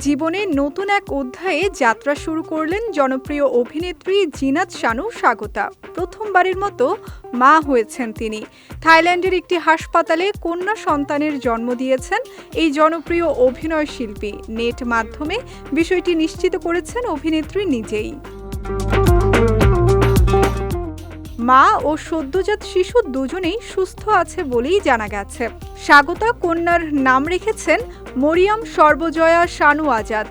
জীবনে নতুন এক অধ্যায়ে যাত্রা শুরু করলেন জনপ্রিয় অভিনেত্রী জিনাত শানু স্বাগতা। প্রথমবারের মতো মা হয়েছেন তিনি। থাইল্যান্ডের একটি হাসপাতালে কন্যা সন্তানের জন্ম দিয়েছেন এই জনপ্রিয় অভিনয় শিল্পী। নেট মাধ্যমে বিষয়টি নিশ্চিত করেছেন অভিনেত্রী নিজেই। মা ও সদ্যজাত শিশু দুজনেই সুস্থ আছে বলেই জানা গেছে। স্বাগতা কন্যার নাম রেখেছেন মরিয়াম সর্বজয়া শানু আজাদ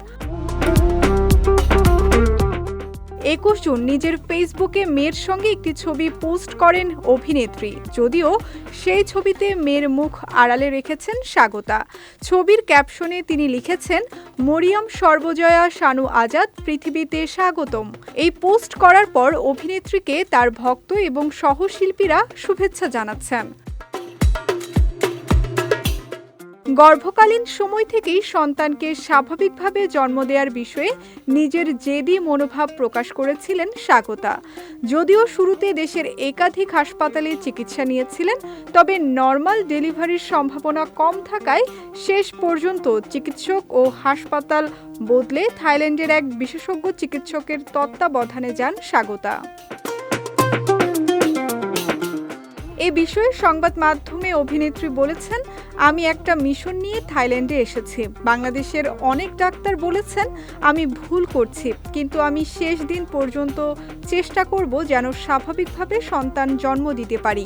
একুশ জুন নিজের ফেসবুকে মেয়ের সঙ্গে একটি ছবি পোস্ট করেন অভিনেত্রী। যদিও সেই ছবিতে মেয়ের মুখ আড়ালে রেখেছেন স্বাগতা। ছবির ক্যাপশনে তিনি লিখেছেন, মরিয়ম সর্বজয়া শানু আজাদ, পৃথিবীতে স্বাগতম। এই পোস্ট করার পর অভিনেত্রীকে তার ভক্ত এবং সহশিল্পীরা শুভেচ্ছা জানাচ্ছেন। গর্ভকালীন সময় থেকেই সন্তানকে স্বাভাবিকভাবে জন্ম দেওয়ার বিষয়ে নিজের জেদি মনোভাব প্রকাশ করেছিলেন স্বাগতা। যদিও শুরুতে দেশের একাধিক হাসপাতালে চিকিৎসা নিয়েছিলেন, তবে নর্মাল ডেলিভারির সম্ভাবনা কম থাকায় শেষ পর্যন্ত চিকিৎসক ও হাসপাতাল বদলে থাইল্যান্ডের এক বিশেষজ্ঞ চিকিৎসকের তত্ত্বাবধানে যান স্বাগতা। এ বিষয়ে সংবাদ মাধ্যমে অভিনেত্রী বলেছেন, আমি একটা মিশন নিয়ে থাইল্যান্ডে এসেছি। বাংলাদেশের অনেক ডাক্তার বলেছেন, আমি ভুল করছি। কিন্তু আমি শেষ দিন পর্যন্ত চেষ্টা করব যেন স্বাভাবিকভাবে সন্তান জন্ম দিতে পারি।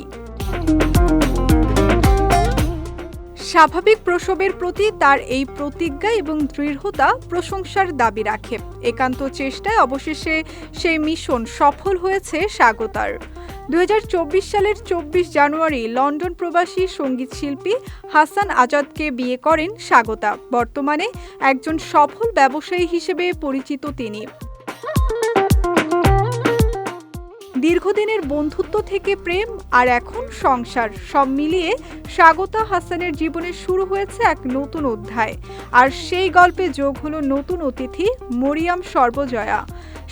স্বাভাবিক প্রসবের প্রতি তার এই প্রতিজ্ঞা এবং দৃঢ়তা প্রশংসার দাবি রাখে। একান্ত চেষ্টায় অবশেষে সেই মিশন সফল হয়েছে স্বাগতার। দুই হাজার চব্বিশ সালের চব্বিশ জানুয়ারি লন্ডন প্রবাসী সংগীত শিল্পী হাসান আজাদকে বিয়ে করেন স্বাগতা। বর্তমানে একজন সফল ব্যবসায়ী হিসেবে পরিচিত তিনি। দীর্ঘদিনের বন্ধুত্ব থেকে প্রেম আর এখন সংসার, সব মিলিয়ে স্বাগতা হাসানের জীবনে শুরু হয়েছে এক নতুন অধ্যায়। আর সেই গল্পে যোগ হলো নতুন অতিথি মরিয়াম সর্বজয়া।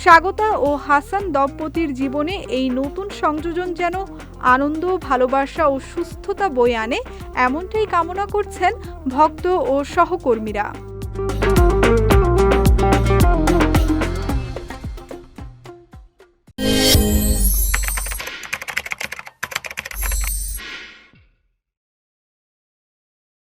স্বাগতা ও হাসান দম্পতির জীবনে এই নতুন সংযোজন যেন আনন্দ, ভালোবাসা ও সুস্থতা বয়ে আনে, এমনটাই কামনা করছেন ভক্ত ও সহকর্মীরা।